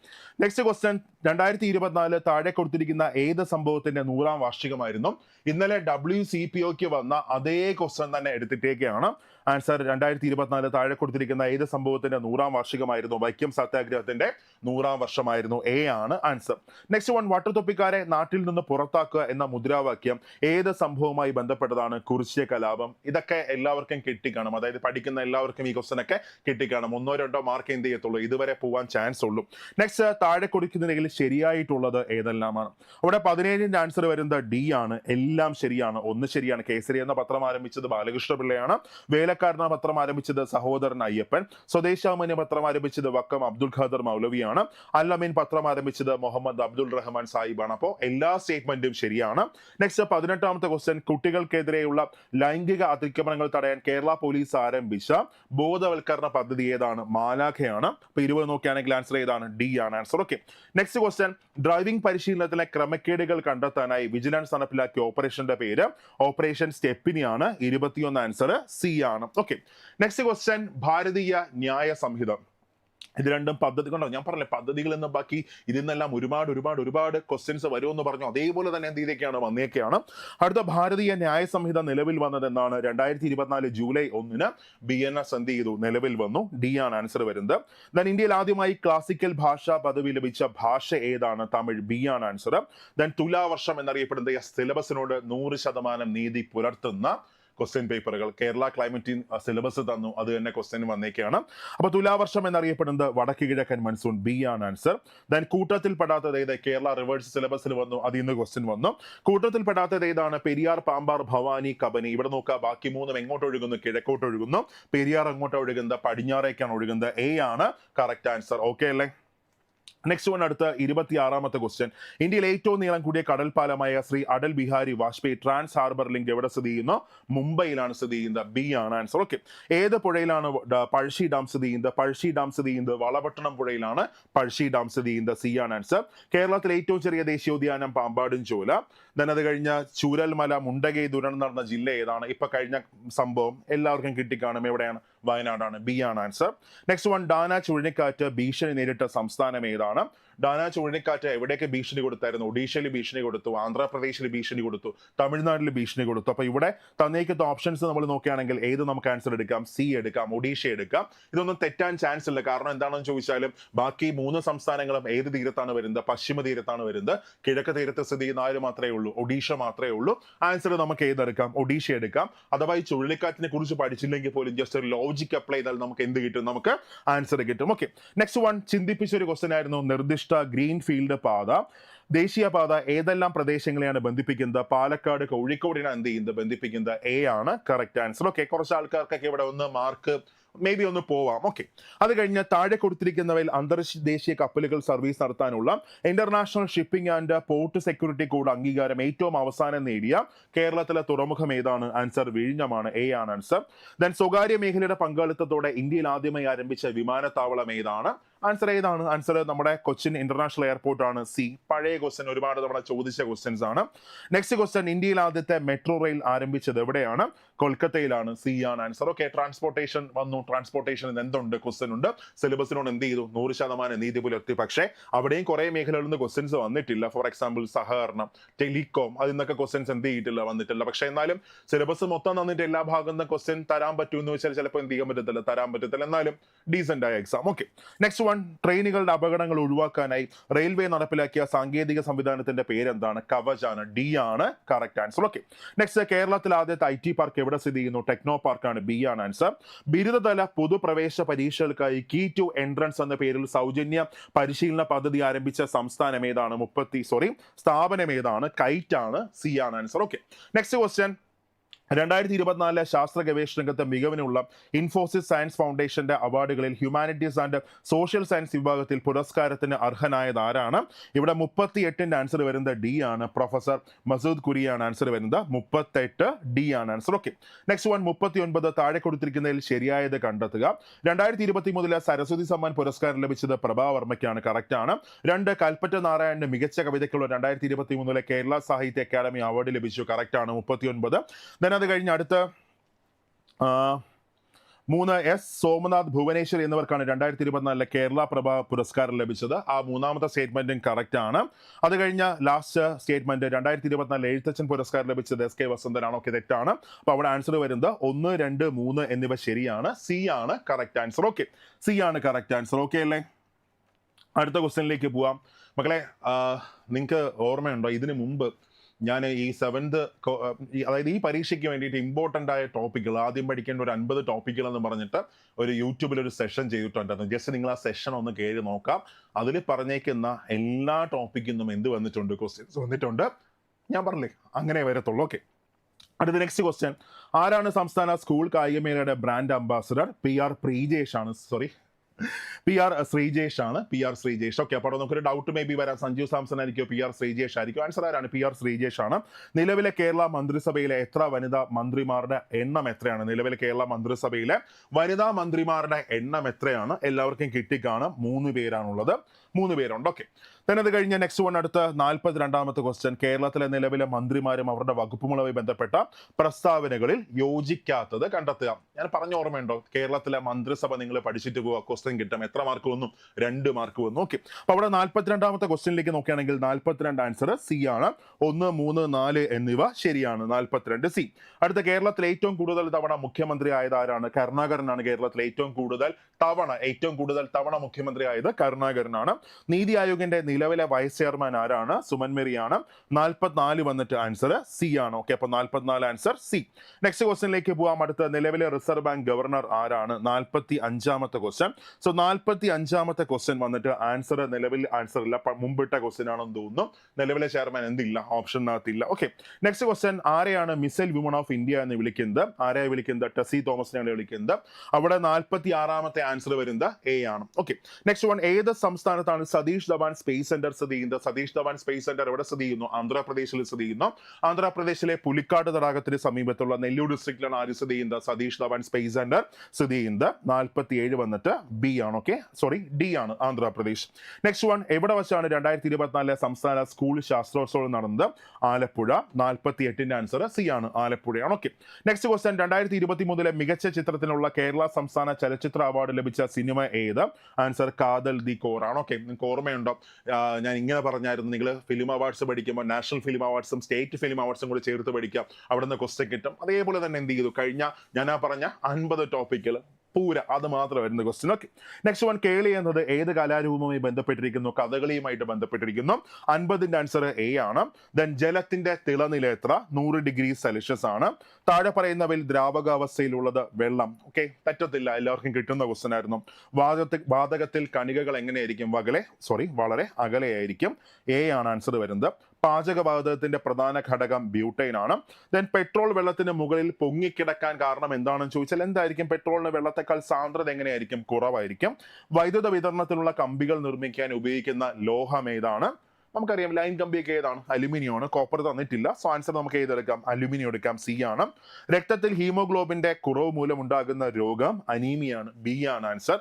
നെക്സ്റ്റ് ക്വസ്റ്റ്യൻ രണ്ടായിരത്തി ഇരുപത്തിനാല് താഴെ കൊടുത്തിരിക്കുന്ന ഏത് സംഭവത്തിന്റെ നൂറാം വാർഷികമാണ് വാർഷികമായിരുന്നു ഇന്നലെ ഡബ്ല്യു സി പി ഒക്ക് വന്ന അതേ ക്വസ്റ്റൻ തന്നെ എടുത്തിട്ടേക്കാണ്. ആൻസർ രണ്ടായിരത്തി ഇരുപത്തിനാല് താഴെ കൊടുത്തിരിക്കുന്ന ഏത് സംഭവത്തിന്റെ നൂറാം വാർഷികമായിരുന്നു? വൈക്കം സത്യാഗ്രഹത്തിന്റെ നൂറാം വർഷമായിരുന്നു. എ ആണ് ആൻസർ നെക്സ്റ്റ് വൺ വട്ടത്തൊപ്പിക്കാരെ നാട്ടിൽ നിന്ന് പുറത്താക്കുക എന്ന മുദ്രാവാക്യം ഏത് സംഭവവുമായി ബന്ധപ്പെട്ടതാണ്? കുറിച്യ കലാപം. ഇതൊക്കെ എല്ലാവർക്കും കിട്ടിക്കാണും. അതായത് പഠിക്കുന്ന എല്ലാവർക്കും ഈ ക്വസ്റ്റൻ ഒക്കെ കിട്ടിക്കാണും. ഒന്നോ രണ്ടോ മാർക്ക് എന്ത് ചെയ്യത്തുള്ളൂ? ഇതുവരെ പോവാൻ ചാൻസ് ഉള്ളൂ. നെക്സ്റ്റ് താഴെ കൊടുക്കുന്നതിൽ ശരിയായിട്ടുള്ളത് ഏതെല്ലാമാണ്? അവിടെ പതിനേഴിന്റെ ആൻസർ വരുന്നത് ഡി ആണ് എല്ലാം ശരിയാണ്. ഒന്ന് ശരിയാണ്. കേസരി എന്ന പത്രം ആരംഭിച്ചത് ബാലകൃഷ്ണ പിള്ളയാണ്. വേലക്കാരന പത്രം ആരംഭിച്ചത് സഹോദരൻ അയ്യപ്പൻ. സ്വദേശാമന്യ പത്രം ആരംഭിച്ചത് വക്കം അബ്ദുൽ ഖാദർ മൗലവിയാണ്. അല്ലമീൻ പത്രം ആരംഭിച്ചത് മുഹമ്മദ് അബ്ദുൾ റഹ്മാൻ സാഹിബാണ്. അപ്പോൾ എല്ലാ സ്റ്റേറ്റ്മെന്റും ശരിയാണ്. നെക്സ്റ്റ് പതിനെട്ടാമത്തെ ക്വസ്റ്റ്യൻ. കുട്ടികൾക്കെതിരെയുള്ള ലൈംഗിക അതിക്രമണങ്ങൾ തടയാൻ കേരള പോലീസ് ആരംഭിച്ച ബോധവൽക്കരണ പദ്ധതി ഏതാണ്? മാലാഖയാണ്. അപ്പൊ ഇരുപത് നോക്കിയാണെങ്കിൽ ആൻസർ ഏതാണ്? ഡി ആണ്. Answer okay next question driving പരിശീലനത്തിലെ ക്രമക്കേടുകൾ കണ്ടെത്താനായി വിജിലൻസ് നടപ്പിലാക്കിയ ഓപ്പറേഷന്റെ പേര് ഓപ്പറേഷൻ സ്റ്റെപ്പിനിയാണ്. ഇരുപത്തിയൊന്ന് ആൻസർ സി ആണ്. Okay next question Bharatiya Nyaya Sanhita. ഇത് രണ്ടും പദ്ധതി കൊണ്ടോ ഞാൻ പറഞ്ഞില്ലേ പദ്ധതികൾ എന്ന് ബാക്കി ഇതിൽ നിന്നെല്ലാം ഒരുപാട് ഒരുപാട് ഒരുപാട് ക്വസ്റ്റ്യൻസ് വരുമെന്ന് പറഞ്ഞു. അതേപോലെ തന്നെ എന്ത് ചെയ്തൊക്കെയാണ് വന്നേക്കെയാണ് അടുത്ത ഭാരതീയ ന്യായ സംഹിത നിലവിൽ വന്നത് എന്നാണ് രണ്ടായിരത്തി ഇരുപത്തിനാല് ജൂലൈ ഒന്നിന് ബി എൻ എസ് എന്ത് ചെയ്തു? നിലവിൽ വന്നു. ഡി ആണ് ആൻസർ വരുന്നത്. ദൻ ഇന്ത്യയിൽ ആദ്യമായി ക്ലാസിക്കൽ ഭാഷാ പദവി ലഭിച്ച ഭാഷ ഏതാണ്? തമിഴ്. ബി ആണ് ആൻസർ ദൻ തുലാവർഷം എന്നറിയപ്പെടുന്ന സിലബസിനോട് നൂറ് ശതമാനം നീതി പുലർത്തുന്ന ക്വസ്റ്റ്യൻ പേപ്പറുകൾ കേരള ക്ലൈമറ്റ് സിലബസ് തന്നു. അത് തന്നെ ക്വസ്റ്റ്യൻ വന്നേക്കാണ്. അപ്പൊ തുലാവർഷം എന്നറിയപ്പെടുന്നത് വടക്ക് കിഴക്കൻ മൺസൂൺ ബി ആണ് ആൻസർ ദെൻ കൂട്ടത്തിൽ പെടാത്തത് ഏത്? കേരള റിവേഴ്സ് സിലബസിൽ വന്നു. അതിൽ നിന്ന് ക്വസ്റ്റ്യൻ വന്നു. കൂട്ടത്തിൽ പെടാത്തത് ഏതാണ്? പെരിയാർ പാമ്പാർ ഭവാനി കബനി. ഇവിടെ നോക്കുക ബാക്കി മൂന്നും എങ്ങോട്ട് ഒഴുകുന്നു? കിഴക്കോട്ട് ഒഴുകുന്നു. പെരിയാർ എങ്ങോട്ട് ഒഴുകുന്നത്? പടിഞ്ഞാറേക്കാണ് ഒഴുകുന്നത്. എ ആണ് കറക്റ്റ് ആൻസർ ഓക്കെ അല്ലേ? നെക്സ്റ്റ് വൺ അടുത്ത ഇരുപത്തി ആറാമത്തെ ക്വസ്റ്റ്യൻ ഇന്ത്യയിൽ ഏറ്റവും നീളം കൂടിയ കടൽപ്പാലമായ Shri Atal Bihari Vajpayee trans harbour link എവിടെ സ്ഥിതി ചെയ്യുന്നു? മുംബൈയിലാണ് സ്ഥിതി ചെയ്യുന്നത്. ബി ആണ് ആൻസർ ഓക്കെ ഏത് പുഴയിലാണ് പഴശ്ശി ഡാം സ്ഥിതി ചെയ്യുന്നത്? പഴശ്ശി ഡാം സ്ഥിതി ചെയ്യുന്നത് വളപട്ടണം പുഴയിലാണ്. പഴശ്ശി ഡാം സ്ഥിതി ചെയ്യുന്നത് സി ആണ് ആൻസർ കേരളത്തിലെ ഏറ്റവും ചെറിയ ദേശീയോദ്യാനം പാമ്പാടും ചോല ദൻ അത് കഴിഞ്ഞ ചൂരൽമല മുണ്ടകൈ ദുരന്തം നടന്ന ജില്ല ഏതാണ്? ഇപ്പൊ കഴിഞ്ഞ സംഭവം എല്ലാവർക്കും കിട്ടിക്കാണും. എവിടെയാണ്? വയനാടാണ്. ബി ആണ് ആൻസർ. നെക്സ്റ്റ് വൺ ഡാന ചുഴലിക്കാറ്റ് ഭീഷണി നേരിട്ട സംസ്ഥാനം ഏതാണ്? ഡാന ചുഴലിക്കാറ്റ് എവിടെയൊക്കെ ഭീഷണി കൊടുത്തായിരുന്നു? ഒഡീഷയിൽ ഭീഷണി കൊടുത്തു ആന്ധ്രാപ്രദേശിൽ ഭീഷണി കൊടുത്തു തമിഴ്നാട്ടിൽ ഭീഷണി കൊടുത്തു. അപ്പോൾ ഇവിടെ തന്നേക്കത്തെ ഓപ്ഷൻസ് നമ്മൾ നോക്കുകയാണെങ്കിൽ ഏത് നമുക്ക് ആൻസർ എടുക്കാം? സി എടുക്കാം ഒഡീഷ എടുക്കാം. ഇതൊന്നും തെറ്റാൻ ചാൻസ് ഇല്ല. കാരണം എന്താണെന്ന് ചോദിച്ചാലും ബാക്കി മൂന്ന് സംസ്ഥാനങ്ങളും ഏത് തീരത്താണ് വരുന്നത്? പശ്ചിമ തീരത്താണ് വരുന്നത്. കിഴക്ക് തീരത്ത് സ്ഥിതി ആര് മാത്രമേ ഉള്ളൂ? ഒഡീഷ മാത്രമേ ഉള്ളൂ. ആൻസർ നമുക്ക് ഏതെടുക്കാം ഒഡീഷ എടുക്കാം. അഥവാ ഈ ചുഴലിക്കാറ്റിനെ കുറിച്ച് പഠിച്ചില്ലെങ്കിൽ പോലും ജസ്റ്റ് ഒരു ലോജിക് അപ്ലൈ ചെയ്താൽ നമുക്ക് എന്ത് കിട്ടും? നമുക്ക് ആൻസർ കിട്ടും. ഓക്കെ നെക്സ്റ്റ് വൺ ചിന്തിപ്പിച്ച ഒരു ക്വസ്റ്റൻ ആയിരുന്നു. നിർദ്ദിഷ്ട ഗ്രീൻ ഫീൽഡ് പാത. ദേശീയപാത ഏതെല്ലാം പ്രദേശങ്ങളെയാണ് ബന്ധിപ്പിക്കുന്നത്? പാലക്കാട് കോഴിക്കോടിനെ എന്ത് ചെയ്യുന്നത്? ബന്ധിപ്പിക്കുന്നത് എ ആണ്. കറക്റ്റ് ആൻസർ ഓക്കെ കുറച്ച് ആൾക്കാർക്കൊക്കെ ഇവിടെ ഒന്ന് മാർക്ക് മേ ബി ഒന്ന് പോവാം. ഓക്കെ അത് കഴിഞ്ഞ് താഴെ കൊടുത്തിരിക്കുന്നവയിൽ അന്തർദേശീയ കപ്പലുകൾ സർവീസ് നടത്താനുള്ള international shipping and port security code അംഗീകാരം ഏറ്റവും അവസാനം നേടിയ കേരളത്തിലെ തുറമുഖം ഏതാണ്? ആൻസർ വിഴിഞ്ഞമാണ്. എ ആണ് ആൻസർ ദെൻ സ്വകാര്യ മേഖലയുടെ പങ്കാളിത്തത്തോടെ ഇന്ത്യയിൽ ആദ്യമായി ആരംഭിച്ച വിമാനത്താവളം ഏതാണ്? ആൻസർ ഏതാണ്? ആൻസർ നമ്മുടെ കൊച്ചിൻ ഇന്റർനാഷണൽ എയർപോർട്ട് ആണ്. സി പഴയ ക്വസ്റ്റ്യൻ ഒരുപാട് നമ്മുടെ ചോദിച്ച ക്വസ്റ്റ്യൻസ് ആണ്. നെക്സ്റ്റ് ക്വസ്റ്റ്യൻ ഇന്ത്യയിൽ ആദ്യത്തെ മെട്രോ റെയിൽ ആരംഭിച്ചത് എവിടെയാണ്? കൊൽക്കത്തയിലാണ്. സി ആണ് ആൻസർ ഓക്കെ ട്രാൻസ്പോർട്ടേഷൻ വന്നു. ട്രാൻസ്പോർട്ടേഷൻ എന്തുണ്ട്? ക്വസ്റ്റ്യൻ ഉണ്ട്. സിലബസിനോട് എന്ത് ചെയ്തു? നൂറ് ശതമാനം നീതി പുലർത്തി. പക്ഷേ അവിടെയും കുറെ മേഖലകളിൽ നിന്ന് ക്വസ്റ്റ്യൻസ് വന്നിട്ടില്ല. ഫോർ എക്സാമ്പിൾ സഹകരണം ടെലികോം അതിൽ നിന്നൊക്കെ ക്വസ്റ്റ്യൻസ് എന്ത് ചെയ്തിട്ടില്ല വന്നിട്ടില്ല. പക്ഷേ എന്നാലും സിലബസ് മൊത്തം തന്നിട്ട് എല്ലാ ഭാഗം നിന്ന് ക്വസ്റ്റ്യൻ തരാൻ പറ്റുമെന്ന് വെച്ചാൽ ചിലപ്പോൾ എന്ത് ചെയ്യാൻ പറ്റത്തില്ല? തരാൻ പറ്റത്തില്ല. എന്നാലും ഡീസെന്റ് ആയ എക്സാം ഓക്കെ നെക്സ്റ്റ് ട്രെയിനുകളുടെ അപകടങ്ങൾ ഒഴിവാക്കാനായി റെയിൽവേ നടപ്പിലാക്കിയ സാങ്കേതിക സംവിധാനത്തിന്റെ പേരെന്താണ്? കവച് ആണ് ഡി ആണ് കറക്റ്റ് ആൻസർ ഓക്കെ നെക്സ്റ്റ് കേരളത്തിൽ ആദ്യത്തെ ഐ ടി പാർക്ക് എവിടെ സ്ഥിതി ചെയ്യുന്നു? ടെക്നോ പാർക്കാണ് ബി ആണ് ആൻസർ ബിരുദതല പൊതുപ്രവേശ പരീക്ഷകൾക്കായി കീ ടു എൻട്രൻസ് എന്ന പേരിൽ സൗജന്യ പരിശീലന പദ്ധതി ആരംഭിച്ച സംസ്ഥാനം ഏതാണ്? മുപ്പത്തി സോറി സ്ഥാപനം ഏതാണ്? കൈറ്റ് ആണ്. സി ആണ് ആൻസർ ഓക്കെ നെക്സ്റ്റ് ക്വസ്റ്റ്യൻ രണ്ടായിരത്തി ഇരുപത്തിനാലിലെ ശാസ്ത്ര ഗവേഷണ രംഗത്തെ മികവിനുള്ള ഇൻഫോസിസ് സയൻസ് ഫൗണ്ടേഷന്റെ അവാർഡുകളിൽ ഹ്യൂമാനിറ്റീസ് ആൻഡ് സോഷ്യൽ സയൻസ് വിഭാഗത്തിൽ പുരസ്കാരത്തിന് അർഹനായത് ആരാണ്? ഇവിടെ മുപ്പത്തി എട്ടിന്റെ ആൻസർ വരുന്നത് ഡി ആണ്. പ്രൊഫസർ മസൂദ് കുരിയാണ് ആൻസർ വരുന്നത് മുപ്പത്തെട്ട് ഡി ആണ് ആൻസർ ഓക്കെ നെക്സ്റ്റ് വൺ മുപ്പത്തി ഒൻപത് താഴെ കൊടുത്തിരിക്കുന്നതിൽ ശരിയായത് കണ്ടെത്തുക. രണ്ടായിരത്തി ഇരുപത്തി മൂന്നിലെ സരസ്വതി സമ്മാൻ പുരസ്കാരം ലഭിച്ചത് പ്രഭാവർമ്മയ്ക്കാണ് കറക്റ്റ് ആണ്. രണ്ട് കൽപ്പറ്റ നാരായണന്റെ മികച്ച കവിതയ്ക്കുള്ള രണ്ടായിരത്തി ഇരുപത്തി മൂന്നിലെ കേരള സാഹിത്യ അക്കാദമി അവാർഡ് ലഭിച്ചു. കറക്റ്റ് ആണ്. മുപ്പത്തി ഒൻപത് അത് കഴിഞ്ഞ് അടുത്ത മൂന്ന് എസ് സോമനാഥ് ഭുവനേശ്വർ എന്നിവർക്കാണ് രണ്ടായിരത്തി ഇരുപത്തിനാലിലെ കേരള പ്രഭ പുരസ്കാരം ലഭിച്ചത്. ആ മൂന്നാമത്തെ സ്റ്റേറ്റ്മെന്റും കറക്റ്റ് ആണ്. അത് കഴിഞ്ഞ ലാസ്റ്റ് സ്റ്റേറ്റ്മെന്റ് രണ്ടായിരത്തി ഇരുപത്തിനാലിൽ എഴുത്തച്ഛൻ പുരസ്കാരം ലഭിച്ചത് എസ് കെ വസന്തനാണ്. ഓക്കെ തെറ്റാണ്. അപ്പോൾ അവിടെ ആൻസർ വരുന്നത് ഒന്ന് രണ്ട് മൂന്ന് എന്നിവ ശരിയാണ്. സി ആണ് കറക്റ്റ് ആൻസർ ഓക്കെ സി ആണ് കറക്റ്റ് ആൻസർ ഓക്കെ അല്ലേ? അടുത്ത ക്വസ്റ്റ്യനിലേക്ക് പോവാം. മക്കളെ നിങ്ങൾക്ക് ഓർമ്മയുണ്ടോ? ഇതിനു മുമ്പ് ഞാൻ ഈ സെവൻത് അതായത് ഈ പരീക്ഷയ്ക്ക് വേണ്ടിയിട്ട് ഇമ്പോർട്ടന്റ് ആയ ടോപ്പിക്കുകൾ ആദ്യം പഠിക്കേണ്ട ഒരു അൻപത് ടോപ്പിക്കുകൾ എന്ന് പറഞ്ഞിട്ട് ഒരു യൂട്യൂബിൽ ഒരു സെഷൻ ചെയ്തിട്ടുണ്ടായിരുന്നു. ജസ്റ്റ് നിങ്ങൾ ആ സെഷൻ ഒന്ന് കയറി നോക്കാം. അതിൽ പറഞ്ഞേക്കുന്ന എല്ലാ ടോപ്പിക്കിൽ നിന്നും എന്ത് വന്നിട്ടുണ്ട് ക്വസ്റ്റ്യൻസ് വന്നിട്ടുണ്ട്. ഞാൻ പറഞ്ഞില്ലേ? അങ്ങനെ വരത്തുള്ളൂ. ഓക്കെ അടുത്ത നെക്സ്റ്റ് ക്വസ്റ്റ്യൻ ആരാണ് സംസ്ഥാന school കായികമേളയുടെ brand ambassador P R Preejesh ആണ്. സോറി പി ആർ ശ്രീജേഷ് ആണ്. P R Sreejesh. ഓക്കെ അപ്പോൾ നമുക്കൊരു ഡൗട്ട് മേ ബി വരാം. സഞ്ജു സാംസൺ ആയിരിക്കും പി ആർ ശ്രീജേഷ് ആയിരിക്കും? ആൻസർ ആരാണ്? പി ആർ ശ്രീജേഷ് ആണ്. നിലവിലെ കേരള മന്ത്രിസഭയിലെ എത്ര വനിതാ മന്ത്രിമാരുടെ എണ്ണം എത്രയാണ്? നിലവിലെ കേരള മന്ത്രിസഭയിലെ വനിതാ മന്ത്രിമാരുടെ എണ്ണം എത്രയാണ്? എല്ലാവർക്കും കിട്ടിക്കാണ്. മൂന്ന് പേരാണുള്ളത്. മൂന്ന് പേരുണ്ട്. ഓക്കെ then അത് കഴിഞ്ഞ് നെക്സ്റ്റ് വൺ അടുത്ത നാൽപ്പത്തി രണ്ടാമത്തെ ക്വസ്റ്റ്യൻ കേരളത്തിലെ നിലവിലെ മന്ത്രിമാരും അവരുടെ വകുപ്പുകളുമായി ബന്ധപ്പെട്ട പ്രസ്താവനകളിൽ യോജിക്കാത്തത് കണ്ടെത്തുക. ഞാൻ പറഞ്ഞ ഓർമ്മയുണ്ടോ? കേരളത്തിലെ മന്ത്രിസഭ നിങ്ങൾ പഠിച്ചിട്ട് പോവുക. ക്വസ്റ്റ്യൻ കിട്ടും. എത്ര മാർക്ക് വന്നു? രണ്ട് മാർക്ക് വന്നു. ഓക്കെ അപ്പൊ അവിടെ നാൽപ്പത്തിരണ്ടാമത്തെ ക്വസ്റ്റ്യനിലേക്ക് നോക്കുകയാണെങ്കിൽ നാൽപ്പത്തിരണ്ട് ആൻസർ സി ആണ്. ഒന്ന് മൂന്ന് നാല് എന്നിവ ശരിയാണ്. നാൽപ്പത്തിരണ്ട് സി അടുത്ത കേരളത്തിൽ ഏറ്റവും കൂടുതൽ തവണ മുഖ്യമന്ത്രി ആയത് ആരാണ്? കരുണാകരനാണ് കേരളത്തിൽ ഏറ്റവും കൂടുതൽ തവണ. ഏറ്റവും കൂടുതൽ തവണ മുഖ്യമന്ത്രി ആയത് കരുണാകരനാണ്. നീതി ആയോഗിന്റെ നിലവിലെ വൈസ് ചെയർമാൻ ആരാണ്? സുമൻ മെറിയാണ്. നാൽപ്പത്തിനാല് വന്നിട്ട് ആൻസർ സി ആണ്. ഓക്കെ അപ്പൊ നാൽപ്പത്തിനാല് ആൻസർ സി നെക്സ്റ്റ് ക്വസ്റ്റ്യനിലേക്ക് പോവാം. അടുത്ത നിലവിലെ റിസർവ് ബാങ്ക് ഗവർണർ ആരാണ്? നാൽപ്പത്തി അഞ്ചാമത്തെ ക്വസ്റ്റ്യൻ സോ നാൽപ്പത്തി അഞ്ചാമത്തെ ക്വസ്റ്റ്യൻ വന്നിട്ട് ആൻസർ നിലവിൽ ആൻസർ ഇല്ല. മുമ്പിട്ട ക്വസ്റ്റ്യൻ ആണെന്ന് തോന്നുന്നു. നിലവിലെ ചെയർമാൻ എന്തില്ല? ഓപ്ഷനകത്തില്ല ഓക്കെ നെക്സ്റ്റ് ക്വസ്റ്റ്യൻ ആരെയാണ് മിസൈൽ വിമൺ ഓഫ് ഇന്ത്യ എന്ന് വിളിക്കുന്നത്? ആരെയാണ് വിളിക്കുന്നത്? ടെസി തോമസിനെയാണ് വിളിക്കുന്നത്. അവിടെ നാൽപ്പത്തി ആറാമത്തെ ആൻസർ വരുന്നത് എ ആണ്. ഓക്കെ നെക്സ്റ്റ് വൺ ഏത് സംസ്ഥാനത്താണ് സതീഷ് ധവാൻ സ്പേസ് സെന്റർ സ്ഥിതി ചെയ്യുന്നത് സതീഷ് ധവാൻ സ്പേസ് സെന്റർ എവിടെ സ്ഥിതി ചെയ്യുന്നു. ആന്ധ്രാപ്രദേശിൽ സ്ഥിതി ചെയ്യുന്നു. ആന്ധ്രാപ്രദേശിലെ പുലിക്കാട് തടാകത്തിന് സമീപത്തുള്ള നെല്ലൂർ ഡിസ്ട്രിക്റ്റിലാണ് ആര് സ്ഥിതി ചെയ്യുന്നത്? സതീഷ് ധവാൻ സ്പേസ് സെന്റർ സ്ഥിതി ചെയ്യുന്നത്. നാൽപ്പത്തി ഏഴ് വന്നിട്ട് ബി ആണ് ഓക്കെ സോറി ഡി ആണ് ആന്ധ്രാപ്രദേശ്. നെക്സ്റ്റ് വൺ എവിടെ വെച്ചാണ് രണ്ടായിരത്തി ഇരുപത്തിനാലിലെ സംസ്ഥാന സ്കൂൾ ശാസ്ത്രോത്സവം നടന്നത്? ആലപ്പുഴ. നാൽപ്പത്തി എട്ടിന്റെ ആൻസർ സി ആണ് ആലപ്പുഴയാണ് ഓക്കെ നെക്സ്റ്റ് ക്വസ്റ്റ്യൻ രണ്ടായിരത്തി ഇരുപത്തി മൂന്നിലെ മികച്ച ചിത്രത്തിനുള്ള കേരള സംസ്ഥാന ചലച്ചിത്ര അവാർഡ് ലഭിച്ച സിനിമ ഏത്? ആൻസർ കാതൽ ദി കോർ ആണ് ഓക്കെ നിങ്ങൾക്ക് ഓർമ്മയുണ്ടോ? ഞാൻ ഇങ്ങനെ പറഞ്ഞായിരുന്നു നിങ്ങൾ ഫിലിം അവാർഡ്സ് പഠിക്കുമ്പോൾ നാഷണൽ ഫിലിം അവാർഡ്സും സ്റ്റേറ്റ് ഫിലിം അവാർഡ്സും കൂടി ചേർത്ത് പഠിക്കുക അവിടെ നിന്ന് ക്വസ്റ്റ്യൻ കിട്ടും. അതേപോലെ തന്നെ എന്ത് ചെയ്തു? കഴിഞ്ഞ ഞാൻ ആ പറഞ്ഞ അൻപത് ടോപ്പിക്കുകൾ പൂര. അത് മാത്രം വരുന്ന ക്വസ്റ്റ്യൻ ഓക്കെ നെക്സ്റ്റ് വൺ കേളി എന്നത് ഏത് കലാരൂപവുമായി ബന്ധപ്പെട്ടിരിക്കുന്നു? കഥകളിയുമായിട്ട് ബന്ധപ്പെട്ടിരിക്കുന്നു. അൻപതിന്റെ ആൻസർ എ ആണ്. ദെൻ ജലത്തിന്റെ തിളനില എത്ര? നൂറ് ഡിഗ്രി സെൽഷ്യസ് ആണ്. താഴെ പറയുന്നവയിൽ ദ്രാവകാവസ്ഥയിലുള്ളത് വെള്ളം. ഓക്കെ പറ്റത്തില്ല. എല്ലാവർക്കും കിട്ടുന്ന ക്വസ്റ്റ്യൻ ആയിരുന്നു. വാതകത്തിൽ വാതകത്തിൽ കണികകൾ എങ്ങനെയായിരിക്കും? വകലെ സോറി വളരെ അകലെയായിരിക്കും. എ ആണ് ആൻസർ വരുന്നത്. പാചകവാതകത്തിന്റെ പ്രധാന ഘടകം ബ്യൂട്ടൈൻ ആണ്. ദെൻ പെട്രോൾ വെള്ളത്തിന് മുകളിൽ പൊങ്ങിക്കിടക്കാൻ കാരണം എന്താണെന്ന് ചോദിച്ചാൽ എന്തായിരിക്കും? പെട്രോളിന് വെള്ളത്തെക്കാൾ സാന്ദ്രത എങ്ങനെയായിരിക്കും? കുറവായിരിക്കും. വൈദ്യുത വിതരണത്തിനുള്ള കമ്പികൾ നിർമ്മിക്കാൻ ഉപയോഗിക്കുന്ന ലോഹം ഏതാണ്? നമുക്കറിയാം ലൈൻ കമ്പിയൊക്കെ ഏതാണ്? അലുമിനിയം ആണ്. കോപ്പർ തന്നിട്ടില്ല. സോ ആൻസർ നമുക്ക് ഏതെടുക്കാം? അലുമിനിയം എടുക്കാം. സി ആണ്. രക്തത്തിൽ ഹീമോഗ്ലോബിന്റെ കുറവ് മൂലം ഉണ്ടാകുന്ന രോഗം അനീമിയാണ് ബി ആണ് ആൻസർ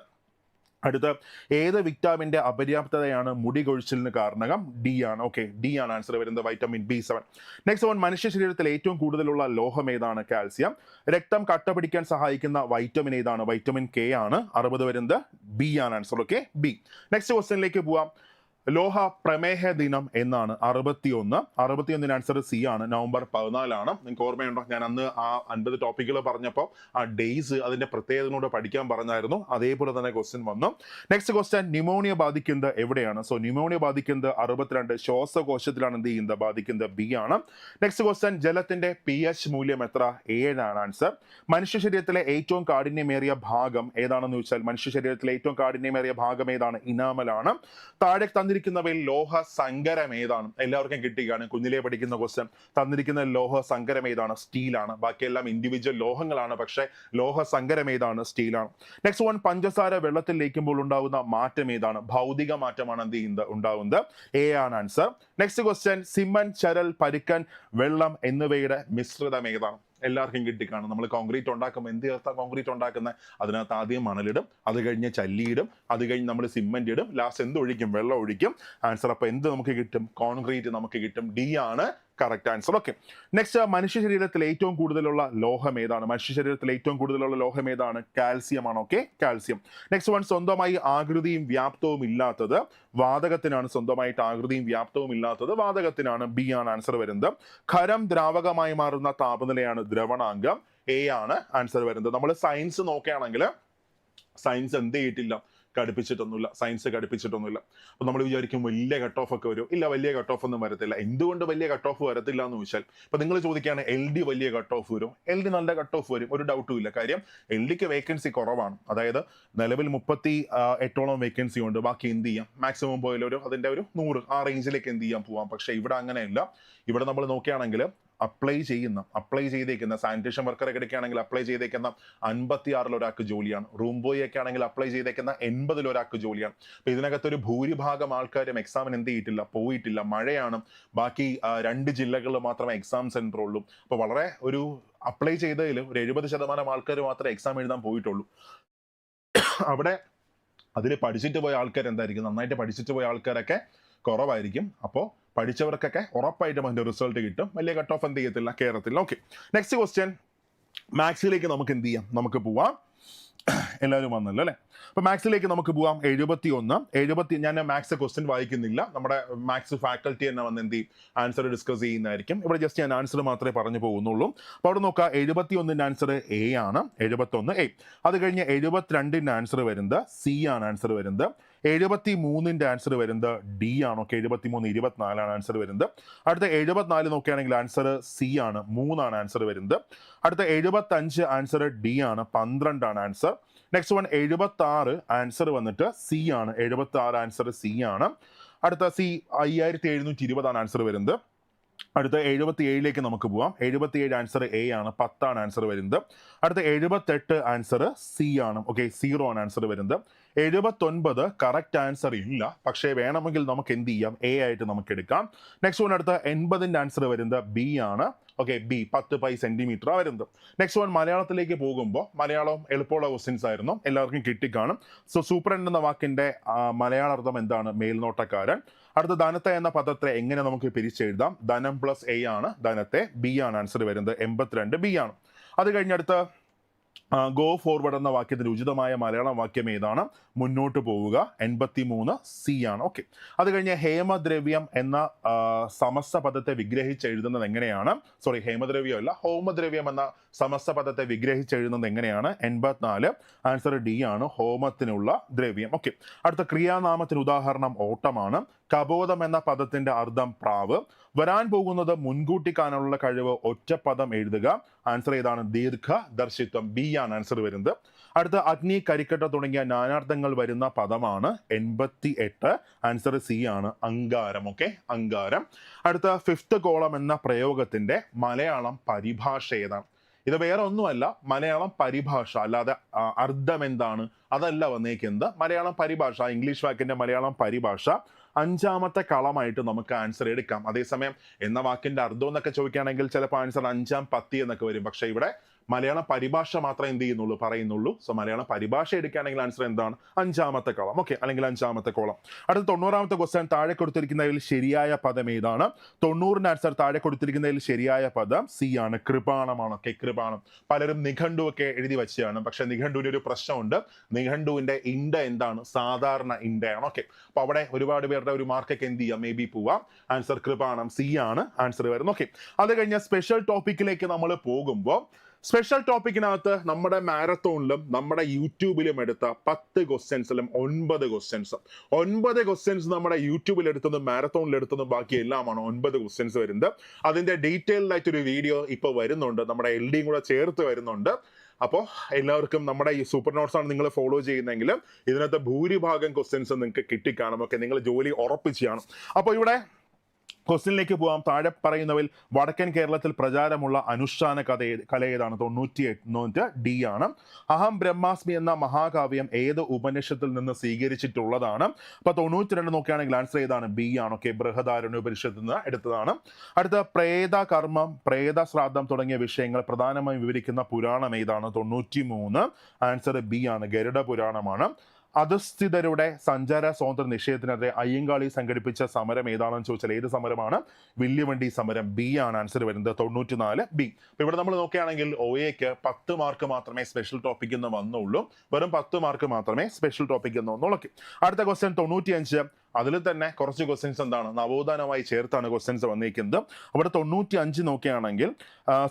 അടുത്ത ഏത് വിറ്റാമിന്റെ അപര്യാപ്തതയാണ് മുടി കൊഴിച്ചിലിന് കാരണകം? ഡി ആണ്. ഓക്കെ ഡി ആണ് ആൻസർ വരുന്നത്. Vitamin B seven next one മനുഷ്യ ശരീരത്തിൽ ഏറ്റവും കൂടുതലുള്ള ലോഹം ഏതാണ്? കാൽസ്യം രക്തം കട്ട പിടിക്കാൻ സഹായിക്കുന്ന വൈറ്റമിൻ ഏതാണ്? വൈറ്റമിൻ കെ ആണ്. അറുപത് വരുന്നത്. ബി ആണ് ആൻസർ ഓക്കെ ബി നെക്സ്റ്റ് ക്വസ്റ്റ്യനിലേക്ക് പോവാം. ലോഹ പ്രമേഹ ദിനം എന്നാണ് അറുപത്തിയൊന്ന്. അറുപത്തിയൊന്നിന് ആൻസർ സി ആണ്. നവംബർ പതിനാലാണ്. നിങ്ങൾക്ക് ഓർമ്മയുണ്ടോ? ഞാൻ അന്ന് ആ അൻപത് ടോപ്പിക്കുകൾ പറഞ്ഞപ്പോൾ ആ ഡേയ്സ് അതിന്റെ പ്രത്യേകതയോട് പഠിക്കാൻ പറഞ്ഞായിരുന്നു. അതേപോലെ തന്നെ ക്വസ്റ്റ്യൻ വന്നു. നെക്സ്റ്റ് ക്വസ്റ്റ്യൻ ന്യൂമോണിയ ബാധിക്കുന്നത് എവിടെയാണ്? സോ ന്യൂമോണിയ ബാധിക്കുന്നത് അറുപത്തിരണ്ട് ശ്വാസകോശത്തിലാണ് എന്ത് ചെയ്യുന്നത്? ബാധിക്കുന്നത് ബി ആണ്. നെക്സ്റ്റ് ക്വസ്റ്റ്യൻ ജലത്തിന്റെ പി എച്ച് മൂല്യം എത്ര? ഏഴാണ് ആൻസർ മനുഷ്യ ശരീരത്തിലെ ഏറ്റവും കാഠിന്യമേറിയ ഭാഗം ഏതാണെന്ന് ചോദിച്ചാൽ മനുഷ്യ ശരീരത്തിലെ ഏറ്റവും കാഠിന്യമേറിയ ഭാഗം ഏതാണ്? ഇനാമലാണ് താഴെ തന്നിരിക്കുന്നവയിൽ ലോഹ സങ്കരം ഏതാണ്? എല്ലാവർക്കും കിട്ടിയാണ് കുഞ്ഞിലെ പഠിക്കുന്ന ക്വസ്റ്റ്യൻ തന്നിരിക്കുന്ന ലോഹ സങ്കരം ഏതാണ്? സ്റ്റീലാണ് ബാക്കിയെല്ലാം ഇൻഡിവിജ്വൽ ലോഹങ്ങളാണ്. പക്ഷേ ലോഹ സങ്കരം ഏതാണ്? സ്റ്റീലാണ് നെക്സ്റ്റ് വൺ പഞ്ചസാര വെള്ളത്തിൽ ലയിക്കുമ്പോൾ ഉണ്ടാകുന്ന മാറ്റം ഏതാണ്? ഭൗതിക മാറ്റമാണ് എന്ത് ചെയ്യുന്നത്? ഉണ്ടാകുന്നത് എ ആണ് ആൻസർ നെക്സ്റ്റ് ക്വസ്റ്റ്യൻ സിമൻ ചരൽ പരുക്കൻ വെള്ളം എന്നിവയുടെ മിശ്രിതം ഏതാണ്? എല്ലാവർക്കും കിട്ടിക്കാണും. നമ്മൾ കോൺക്രീറ്റ് ഉണ്ടാക്കുമ്പോൾ എന്ത് ചേർത്താ കോൺക്രീറ്റ് ഉണ്ടാക്കുന്നത് അതിനകത്ത് ആദ്യം മണലിടും അത് കഴിഞ്ഞ് ചല്ലിയിടും അത് കഴിഞ്ഞ് നമ്മൾ സിമെന്റ് ഇടും. ലാസ്റ്റ് എന്ത് ഒഴിക്കും? വെള്ളം ഒഴിക്കും. ആൻസർ അപ്പോൾ എന്ത് നമുക്ക് കിട്ടും? കോൺക്രീറ്റ് നമുക്ക് കിട്ടും. ഡി ആണ് കറക്റ്റ് ആൻസർ ഓക്കെ നെക്സ്റ്റ് മനുഷ്യ ശരീരത്തിൽ ഏറ്റവും കൂടുതലുള്ള ലോഹം ഏതാണ്? മനുഷ്യ ശരീരത്തിൽ ഏറ്റവും കൂടുതലുള്ള ലോഹം ഏതാണ്? കാൽസ്യം ആണ് ഓക്കെ കാൽസ്യം. നെക്സ്റ്റ് വൺ സ്വന്തമായി ആകൃതിയും വ്യാപ്തവും ഇല്ലാത്തത് വാതകത്തിനാണ്. സ്വന്തമായിട്ട് ആകൃതിയും വ്യാപ്തവും ഇല്ലാത്തത് വാതകത്തിനാണ്. ബി ആണ് ആൻസർ വരുന്നത്. ഖരം ദ്രാവകമായി മാറുന്ന താപനിലയാണ് ദ്രവണാംഗം. എ ആണ് ആൻസർ വരുന്നത്. നമ്മൾ സയൻസ് നോക്കുകയാണെങ്കിൽ സയൻസ് എന്ത് ചെയ്തിട്ടില്ല? ഘടിപ്പിച്ചിട്ടൊന്നുമില്ല. സയൻസ് ഘടിപ്പിച്ചിട്ടൊന്നുമില്ല. അപ്പൊ നമ്മൾ വിചാരിക്കും വലിയ കട്ട് ഓഫ് ഒക്കെ വരും. ഇല്ല വലിയ കട്ട് ഓഫ് ഒന്നും വരത്തില്ല. എന്തുകൊണ്ട് വലിയ കട്ട് ഓഫ് വരത്തില്ല എന്ന് വെച്ചാൽ ഇപ്പൊ നിങ്ങൾ ചോദിക്കുകയാണ് എൽ ഡി വലിയ കട്ട് ഓഫ് വരും. എൽ ഡി നല്ല കട്ട് ഓഫ് വരും. ഒരു ഡൗട്ടും ഇല്ല. കാര്യം എൽ ഡിക്ക് വേക്കൻസി കുറവാണ്. അതായത് നിലവിൽ മുപ്പത്തി എട്ടോളം വേക്കൻസി ഉണ്ട്. ബാക്കി എന്ത് ചെയ്യാം? മാക്സിമം പോയാലൊരു ഒരു അതിന്റെ ഒരു നൂറ് ആ റേഞ്ചിലേക്ക് എന്ത് ചെയ്യാൻ പോവാം. പക്ഷെ ഇവിടെ അങ്ങനെയല്ല. ഇവിടെ നമ്മൾ നോക്കുകയാണെങ്കിൽ അപ്ലൈ ചെയ്യുന്ന അപ്ലൈ ചെയ്തേക്കുന്ന സാനിറ്റേഷൻ വർക്കറെ കിടക്കുകയാണെങ്കിൽ അപ്ലൈ ചെയ്തേക്കുന്ന അൻപത്തി ആറിൽ ഒരാൾക്ക് ജോലിയാണ്. റൂം ബോയ് ഒക്കെ ആണെങ്കിൽ അപ്ലൈ ചെയ്തേക്കുന്ന എൺപതിൽ ഒരാൾക്ക് ജോലിയാണ്. അപ്പൊ ഇതിനകത്ത് ഒരു ഭൂരിഭാഗം ആൾക്കാരും എക്സാമിന് എന്ത് ചെയ്തിട്ടില്ല പോയിട്ടില്ല മഴയാണ്. ബാക്കി രണ്ട് ജില്ലകളിൽ മാത്രമേ എക്സാം സെന്റർ ഉള്ളൂ. അപ്പൊ വളരെ ഒരു അപ്ലൈ ചെയ്തതിൽ ഒരു എഴുപത് ശതമാനം ആൾക്കാർ മാത്രമേ എക്സാം എഴുതാൻ പോയിട്ടുള്ളൂ. അവിടെ അതിൽ പഠിച്ചിട്ട് പോയ ആൾക്കാർ എന്തായിരിക്കും നന്നായിട്ട് പഠിച്ചിട്ട് പോയ ആൾക്കാരൊക്കെ കുറവായിരിക്കും. അപ്പോൾ പഠിച്ചവർക്കൊക്കെ ഉറപ്പായിട്ടും അതിന്റെ റിസൾട്ട് കിട്ടും. വലിയ കട്ട് ഓഫ് എന്ത് ചെയ്യത്തില്ല കേരളത്തിൽ ഓക്കെ നെക്സ്റ്റ് ക്വസ്റ്റ്യൻ മാത്സിലേക്ക് നമുക്ക് എന്ത് ചെയ്യാം? നമുക്ക് പോവാം. എല്ലാവരും വന്നല്ലോ അല്ലേ? അപ്പോൾ മാത്സിലേക്ക് നമുക്ക് പോവാം. എഴുപത്തി ഒന്ന് എഴുപത്തി ഞാൻ മാത്സ് ക്വസ്റ്റ്യൻ വായിക്കുന്നില്ല. നമ്മുടെ മാത്സ് ഫാക്കൽറ്റി തന്നെ വന്ന് എന്ത് ചെയ്യും? ആൻസർ ഡിസ്കസ് ചെയ്യുന്നതായിരിക്കും. ഇവിടെ ജസ്റ്റ് ഞാൻ ആൻസർ മാത്രമേ പറഞ്ഞു പോകുന്നുള്ളൂ. അപ്പോൾ അവിടെ നോക്കാം എഴുപത്തി ഒന്നിന്റെ ആൻസർ എ ആണ്. എഴുപത്തി ഒന്ന് എ അത് കഴിഞ്ഞ് എഴുപത്തിരണ്ടിന്റെ ആൻസർ വരുന്നത് സി ആണ് ആൻസർ വരുന്നത്. എഴുപത്തി മൂന്നിന്റെ ആൻസർ വരുന്നത് ഡി ആണ്? ഓക്കെ എഴുപത്തി മൂന്ന് ഇരുപത്തിനാലാണ് ആൻസർ വരുന്നത്. അടുത്ത എഴുപത്തിനാല് നോക്കുകയാണെങ്കിൽ ആൻസർ സി ആണ്. മൂന്നാണ് ആൻസർ വരുന്നത്. അടുത്ത എഴുപത്തി അഞ്ച് ആൻസർ ഡി ആണ്. പന്ത്രണ്ടാണ് ആൻസർ നെക്സ്റ്റ് വൺ എഴുപത്തി ആറ് ആൻസർ വന്നിട്ട് സി ആണ്. എഴുപത്തി ആറ് ആൻസർ സി ആണ്. അടുത്ത സി അയ്യായിരത്തി എഴുന്നൂറ്റി ഇരുപതാണ് ആൻസർ വരുന്നത്. അടുത്ത എഴുപത്തി ഏഴിലേക്ക് നമുക്ക് പോവാം. എഴുപത്തി ഏഴ് ആൻസർ എ ആണ് പത്താണ് ആൻസർ വരുന്നത്. അടുത്ത എഴുപത്തെട്ട് ആൻസർ സി ആണ്. ഓക്കെ സീറോ ആണ് ആൻസർ വരുന്നത്. എഴുപത്തൊൻപത് കറക്റ്റ് ആൻസർ ഇല്ല. പക്ഷേ വേണമെങ്കിൽ നമുക്ക് എന്ത് ചെയ്യാം? എ ആയിട്ട് നമുക്ക് എടുക്കാം. നെക്സ്റ്റ് വൺ അടുത്ത എൺപതിന്റെ ആൻസർ വരുന്നത് ബി ആണ്. ഓക്കെ ബി പത്ത് പൈ സെന്റിമീറ്റർ വരുന്നത്. നെക്സ്റ്റ് വൺ മലയാളത്തിലേക്ക് പോകുമ്പോൾ മലയാളം എളുപ്പമുള്ള ക്വസ്റ്റ്യൻസ് ആയിരുന്നു. എല്ലാവർക്കും കിട്ടിക്കാണും സോ സൂപ്രണ്ട് എന്ന വാക്കിന്റെ ആ, മലയാള അർത്ഥം എന്താണ്? മേൽനോട്ടക്കാരൻ. അടുത്ത ധനത്തെ എന്ന പദത്തെ എങ്ങനെ നമുക്ക് പിരിച്ചെഴുതാം? ധനം പ്ലസ് എ ആണ് ധനത്തെ. ബി ആണ് ആൻസർ വരുന്നത്. എൺപത്തിരണ്ട് ബി ആണ്. അത് കഴിഞ്ഞടുത്ത് ഗോ ഫോർവേഡ് എന്ന വാക്യത്തിന്റെ ഉചിതമായ മലയാളം വാക്യം ഏതാണ്? മുന്നോട്ട് പോവുക. എൺപത്തി മൂന്ന് സി ആണ്. ഓക്കെ അത് കഴിഞ്ഞ് ഹേമദ്രവ്യം എന്ന സമസ്ത പദത്തെ വിഗ്രഹിച്ച് എഴുതുന്നത് എങ്ങനെയാണ്? സോറി ഹേമദ്രവ്യം അല്ല ഹോമദ്രവ്യം എന്ന സമസ്ത പദത്തെ വിഗ്രഹിച്ച് എഴുതുന്നത് എങ്ങനെയാണ്? എൺപത്തിനാല് ആൻസർ ഡി ആണ് ഹോമത്തിനുള്ള ദ്രവ്യം. ഓക്കെ അടുത്ത ക്രിയാനാമത്തിന് ഉദാഹരണം ഓട്ടമാണ്. കബോധം എന്ന പദത്തിന്റെ അർത്ഥം പ്രാവ്. വരാൻ പോകുന്നത് മുൻകൂട്ടി കാണാനുള്ള കഴിവ് ഒറ്റപ്പദം എഴുതുക. ആൻസർ ഏതാണ്? ദീർഘ ദർശിത്വം ബി ആണ് ആൻസർ വരുന്നത്. അടുത്ത അഗ്നി കരിക്കട്ട തുടങ്ങിയ നാനാർത്ഥങ്ങൾ വരുന്ന പദമാണ് എൺപത്തി എട്ട് ആൻസർ സി ആണ്. അങ്കാരം. ഓക്കെ അങ്കാരം. അടുത്ത ഫിഫ്ത്ത് കോളം എന്ന പ്രയോഗത്തിന്റെ മലയാളം പരിഭാഷ ഏതാണ്? ഇത് വേറെ ഒന്നുമല്ല. മലയാളം പരിഭാഷ. അല്ലാതെ അർത്ഥം എന്താണ്? അതല്ല വന്നേക്കുന്നത്. മലയാളം പരിഭാഷ. ഇംഗ്ലീഷ് വാക്കിന്റെ മലയാളം പരിഭാഷ. അഞ്ചാമത്തെ കളമായിട്ട് നമുക്ക് ആൻസർ എടുക്കാം. അതേസമയം എന്ന വാക്കിന്റെ അർത്ഥം എന്നൊക്കെ ചോദിക്കുകയാണെങ്കിൽ ചിലപ്പോൾ ആൻസർ അഞ്ചാം പത്തി എന്നൊക്കെ വരും. പക്ഷേ ഇവിടെ മലയാളം പരിഭാഷ മാത്രമേ എന്ത് ചെയ്യുന്നുള്ളൂ പറയുന്നുള്ളൂ. സോ മലയാള പരിഭാഷ എടുക്കുകയാണെങ്കിൽ ആൻസർ എന്താണ്? അഞ്ചാമത്തെ കളം ഓക്കെ അല്ലെങ്കിൽ അഞ്ചാമത്തെ കോളം അടുത്ത തൊണ്ണൂറാമത്തെ ക്വസ്റ്റ്യൻ താഴെ കൊടുത്തിരിക്കുന്നതിൽ ശരിയായ പദം ഏതാണ്? തൊണ്ണൂറിന്റെ ആൻസർ താഴെ കൊടുത്തിരിക്കുന്നതിൽ ശരിയായ പദം സി ആണ്. കൃപാണമാണ്. ഓക്കെ കൃപാണം. പലരും നിഘണ്ടു ഒക്കെ എഴുതി വച്ചതാണ്. പക്ഷെ നിഘണ്ടുവിന് ഒരു പ്രശ്നമുണ്ട്. നിഘണ്ടുവിന്റെ ഇൻഡ എന്താണ്? സാധാരണ ഇൻഡയാണ് ഓക്കെ അപ്പൊ അവിടെ ഒരുപാട് പേരുടെ ഒരു മാർക്കൊക്കെ എന്ത് ചെയ്യാം? മേ ബി പോവാം. ആൻസർ കൃപാണം സി ആണ്. ആൻസർ വരുന്നത് ഓക്കെ അത് കഴിഞ്ഞ സ്പെഷ്യൽ ടോപ്പിക്കിലേക്ക് നമ്മൾ പോകുമ്പോൾ സ്പെഷ്യൽ ടോപ്പിക്കിനകത്ത് നമ്മുടെ മാരത്തോണിലും നമ്മുടെ യൂട്യൂബിലും എടുത്ത പത്ത് ക്വസ്റ്റ്യൻസിലും ഒൻപത് ക്വസ്റ്റ്യൻസ് ഒൻപത് ക്വസ്റ്റ്യൻസ് നമ്മുടെ യൂട്യൂബിൽ എടുത്തതും മാരത്തോണിൽ എടുത്തതും ബാക്കി എല്ലാമാണ് ഒൻപത് ക്വസ്റ്റ്യൻസ് വരുന്നത്. അതിന്റെ ഡീറ്റെയിൽഡ് ആയിട്ട് ഒരു വീഡിയോ ഇപ്പോൾ വരുന്നുണ്ട്. നമ്മുടെ എൽ ഡിയും കൂടെ ചേർത്ത് വരുന്നുണ്ട്. അപ്പോൾ എല്ലാവർക്കും നമ്മുടെ ഈ സൂപ്പർ നോട്ട്സ് ആണ് നിങ്ങൾ ഫോളോ ചെയ്യുന്നതെങ്കിൽ ഇതിനകത്ത് ഭൂരിഭാഗം ക്വസ്റ്റ്യൻസ് നിങ്ങൾക്ക് കിട്ടിക്കാണും. ഒക്കെ നിങ്ങൾ ജോലി ഉറപ്പിച്ച് അപ്പോൾ ഇവിടെ ക്വസ്റ്റ്യനിലേക്ക് പോകാം താഴെ പറയുന്നവയിൽ വടക്കൻ കേരളത്തിൽ പ്രചാരമുള്ള അനുഷ്ഠാന കഥ കല ഏതാണ്? തൊണ്ണൂറ്റി എണ്ണൂറ്റ് ഡി ആണ്. അഹം ബ്രഹ്മാസ്മി എന്ന മഹാകാവ്യം ഏത് ഉപനിഷത്തിൽ നിന്ന് സ്വീകരിച്ചിട്ടുള്ളതാണ്? അപ്പൊ തൊണ്ണൂറ്റി രണ്ട് നോക്കുകയാണെങ്കിൽ ആൻസർ ഏതാണ്? ബി ആണ്. ഓക്കെ ബൃഹദാരണ്യ ഉപനിഷത്തിൽ നിന്ന് എടുത്തതാണ്. അടുത്ത പ്രേത കർമ്മം പ്രേത ശ്രാദ്ധം തുടങ്ങിയ വിഷയങ്ങൾ പ്രധാനമായും വിവരിക്കുന്ന പുരാണം ഏതാണ്? തൊണ്ണൂറ്റി മൂന്ന് ആൻസർ ബി ആണ്. ഗരുഡ പുരാണമാണ്. അധസ്ഥിതരുടെ സഞ്ചാര സ്വാതന്ത്ര്യ നിഷേധത്തിനെതിരെ അയ്യങ്കാളി സംഘടിപ്പിച്ച സമരം ഏതാണെന്ന് ചോദിച്ചാൽ ഏത് സമരമാണ്? വില്യവണ്ടി സമരം. ബി ആണ് ആൻസർ വരുന്നത്. തൊണ്ണൂറ്റിനാല് ബി അപ്പൊ ഇവിടെ നമ്മൾ നോക്കുകയാണെങ്കിൽ ഒ എക്ക് പത്ത് മാർക്ക് മാത്രമേ സ്പെഷ്യൽ ടോപ്പിക് എന്ന് വന്നുള്ളൂ. വെറും പത്ത് മാർക്ക് മാത്രമേ സ്പെഷ്യൽ ടോപ്പിക് എന്ന് വന്നുള്ളൂ. അടുത്ത ക്വസ്റ്റ്യൻ തൊണ്ണൂറ്റിയഞ്ച്. അതിൽ തന്നെ കുറച്ച് ക്വസ്റ്റ്യൻസ് എന്താണ്? നവോത്ഥാനമായി ചേർത്താണ് ക്വസ്റ്റ്യൻസ് വന്നിരിക്കുന്നത്. അവിടെ തൊണ്ണൂറ്റി അഞ്ച് നോക്കുകയാണെങ്കിൽ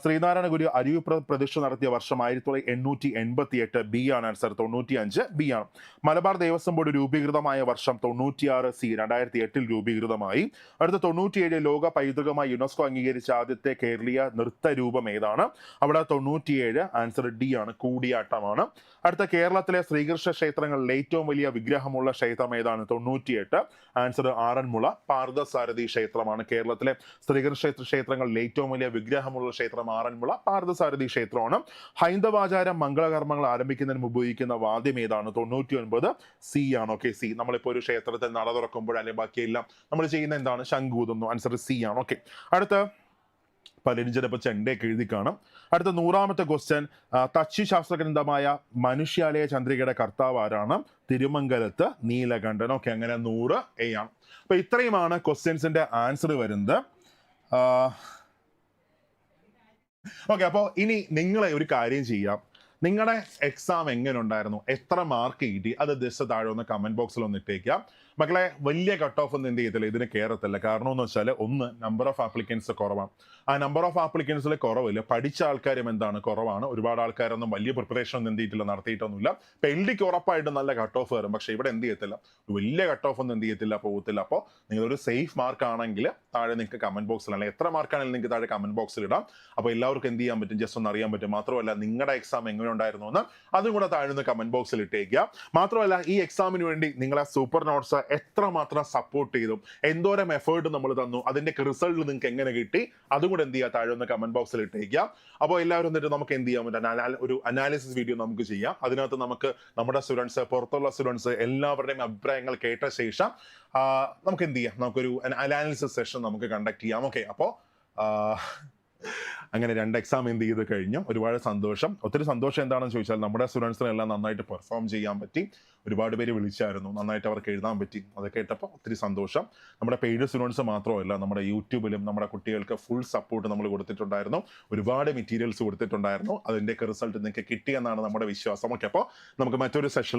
ശ്രീനാരായണ ഗുരു അരിവ് പ്രതിഷ്ഠ നടത്തിയ വർഷം ആയിരത്തി തൊള്ളായിരത്തി എണ്ണൂറ്റി എൺപത്തി എട്ട് ബി ആണ് ആൻസർ തൊണ്ണൂറ്റി അഞ്ച് ബി ആണ്. മലബാർ ദേവസ്വം ബോർഡ് രൂപീകൃതമായ വർഷം തൊണ്ണൂറ്റിയാറ് സി രണ്ടായിരത്തി എട്ടിൽ രൂപീകൃതമായി. അടുത്ത തൊണ്ണൂറ്റിയേഴ് ലോക പൈതൃകമായി യുനെസ്കോ അംഗീകരിച്ച ആദ്യത്തെ കേരളീയ നൃത്ത രൂപം ഏതാണ്? അവിടെ തൊണ്ണൂറ്റിയേഴ് ആൻസർ ഡി ആണ് കൂടിയാട്ടമാണ്. അടുത്ത കേരളത്തിലെ ശ്രീകൃഷ്ണ ക്ഷേത്രങ്ങളിൽ ഏറ്റവും വലിയ വിഗ്രഹമുള്ള ക്ഷേത്രം ഏതാണ്? തൊണ്ണൂറ്റിയെട്ട്. ആൻസർ ആറന്മുള പാർദസാരഥി ക്ഷേത്രമാണ് കേരളത്തിലെ ശ്രീകൃഷ്ണ ക്ഷേത്ര ക്ഷേത്രങ്ങളിൽ ഏറ്റവും വലിയ വിഗ്രഹമുള്ള ക്ഷേത്രം ആറന്മുള പാർദസാരഥി ക്ഷേത്രമാണ് ഹൈന്ദവാചാരം മംഗളകർമ്മങ്ങൾ ആരംഭിക്കുന്നതിന് ഉപയോഗിക്കുന്ന വാദ്യം ഏതാണ്? തൊണ്ണൂറ്റി ഒൻപത് സി ആണ്? ഓക്കെ സി നമ്മളിപ്പോൾ ഒരു ക്ഷേത്രത്തിൽ നട തുറക്കുമ്പോൾ അല്ലെങ്കിൽ ബാക്കിയെല്ലാം? നമ്മൾ ചെയ്യുന്ന എന്താണ്? ശംഖൂതുന്നു ആൻസർ സി ആണ്? ഓക്കെ അടുത്ത പലരും ചിലപ്പോൾ ചെണ്ടയൊക്കെ എഴുതി കാണും. അടുത്ത നൂറാമത്തെ ക്വസ്റ്റ്യൻ തച്ചി ശാസ്ത്രഗ്രന്ഥമായ മനുഷ്യാലയ ചന്ദ്രികയുടെ കർത്താവ് ആരാണ്? തിരുമംഗലത്ത് നീലകണ്ഠൻ. ഓക്കെ അങ്ങനെ നൂറ് എ ആണ്. അപ്പൊ ഇത്രയുമാണ് ക്വസ്റ്റ്യൻസിന്റെ ആൻസർ വരുന്നത്. ഓക്കെ അപ്പോൾ ഇനി നിങ്ങളെ ഒരു കാര്യം ചെയ്യാം. നിങ്ങളുടെ എക്സാം എങ്ങനെ ഉണ്ടായിരുന്നു? എത്ര മാർക്ക് കിട്ടി? അത് ദിവസം താഴെ ഒന്ന് കമന്റ് ബോക്സിൽ ഒന്ന് ഇട്ടേക്കാം. മക്കളെ വലിയ കട്ട് ഓഫ് ഒന്നും എന്ത് ചെയ്യത്തില്ല. ഇതിന് കയറത്തില്ല കാരണം എന്ന് വെച്ചാൽ ഒന്ന് നമ്പർ ഓഫ് ആപ്ലിക്കൻസ് കുറവാണ്. ആ നമ്പർ ഓഫ് ആപ്ലിക്കൻസിൽ കുറവില്ല പഠിച്ച ആൾക്കാരും എന്താണ്? കുറവാണ്. ഒരുപാട് ആൾക്കാരൊന്നും വലിയ പ്രിപ്പറേഷൻ ഒന്നും എന്ത് ചെയ്തിട്ടില്ല നടത്തിയിട്ടൊന്നുമില്ല. അപ്പൊ എൽ ഉറപ്പായിട്ടും നല്ല കട്ട് ഓഫ് വരും. പക്ഷെ ഇവിടെ എന്ത് ചെയ്യത്തില്ല? വലിയ കട്ട് ഓഫ് ഒന്നും എന്ത് ചെയ്യത്തില്ല പോകത്തില്ല. അപ്പോൾ നിങ്ങളൊരു സേഫ് മാർക്ക് ആണെങ്കിൽ താഴെ നിങ്ങൾക്ക് കമന്റ് ബോക്സിൽ അല്ലെങ്കിൽ എത്ര മാർക്കാണെങ്കിലും നിങ്ങൾക്ക് താഴെ കമന്റ് ബോക്സിൽ ഇടാം. അപ്പോൾ എല്ലാവർക്കും എന്ത് ചെയ്യാൻ പറ്റും? ജസ്റ്റ് ഒന്ന് അറിയാൻ പറ്റും. മാത്രമല്ല നിങ്ങളുടെ എക്സാം എങ്ങനെ ഉണ്ടായിരുന്നു എന്ന് അതും കൂടെ താഴെ നിന്ന് കമന്റ് ബോക്സിൽ ഇട്ടേക്കുക മാത്രമല്ല ഈ എക്സാമിന് വേണ്ടി നിങ്ങളെ സൂപ്പർ നോട്ട്സ് എത്രമാത്രം സപ്പോർട്ട് ചെയ്തു എന്തോരം എഫേർട്ട് നമ്മൾ തന്നു അതിന്റെ റിസൾട്ട് നിങ്ങൾക്ക് എങ്ങനെ കിട്ടി അതും കൂടെ എന്ത് ചെയ്യുക താഴെ ഒന്ന് കമന്റ് ബോക്സിൽ ഇട്ടേക്കാം. അപ്പോൾ എല്ലാവരും എന്നിട്ട് നമുക്ക് എന്ത് ചെയ്യാൻ പറ്റും? ഒരു അനാലിസിസ് വീഡിയോ നമുക്ക് ചെയ്യാം. അതിനകത്ത് നമുക്ക് നമ്മുടെ സ്റ്റുഡൻസ് പുറത്തുള്ള സ്റ്റുഡൻസ് എല്ലാവരുടെയും അഭിപ്രായങ്ങൾ കേട്ട ശേഷം നമുക്ക് എന്ത് ചെയ്യാം? നമുക്കൊരു അനാലിസിസ് സെഷൻ നമുക്ക് കണ്ടക്ട് ചെയ്യാം. ഓക്കെ അപ്പോൾ അങ്ങനെ രണ്ട് എക്സാം എന്ത് ചെയ്ത് കഴിഞ്ഞു. ഒരുപാട് സന്തോഷം. ഒത്തിരി സന്തോഷം എന്താണെന്ന് ചോദിച്ചാൽ നമ്മുടെ സ്റ്റുഡൻസിനെല്ലാം നന്നായിട്ട് പെർഫോം ചെയ്യാൻ പറ്റി. ഒരുപാട് പേര് വിളിച്ചായിരുന്നു. നന്നായിട്ട് അവർക്ക് എഴുതാൻ പറ്റി. അതൊക്കെ കേട്ടപ്പോൾ ഒത്തിരി സന്തോഷം. നമ്മുടെ പെയ്ഡ് സ്റ്റുഡൻസ് മാത്രമല്ല നമ്മുടെ യൂട്യൂബിലും നമ്മുടെ കുട്ടികൾക്ക് ഫുൾ സപ്പോർട്ട് നമ്മൾ കൊടുത്തിട്ടുണ്ടായിരുന്നു. ഒരുപാട് മെറ്റീരിയൽസ് കൊടുത്തിട്ടുണ്ടായിരുന്നു. അതിന്റെയൊക്കെ റിസൾട്ട് നിങ്ങൾക്ക് കിട്ടിയെന്നാണ് നമ്മുടെ വിശ്വാസം. ഓക്കെ അപ്പോൾ നമുക്ക് മറ്റൊരു സെഷൻ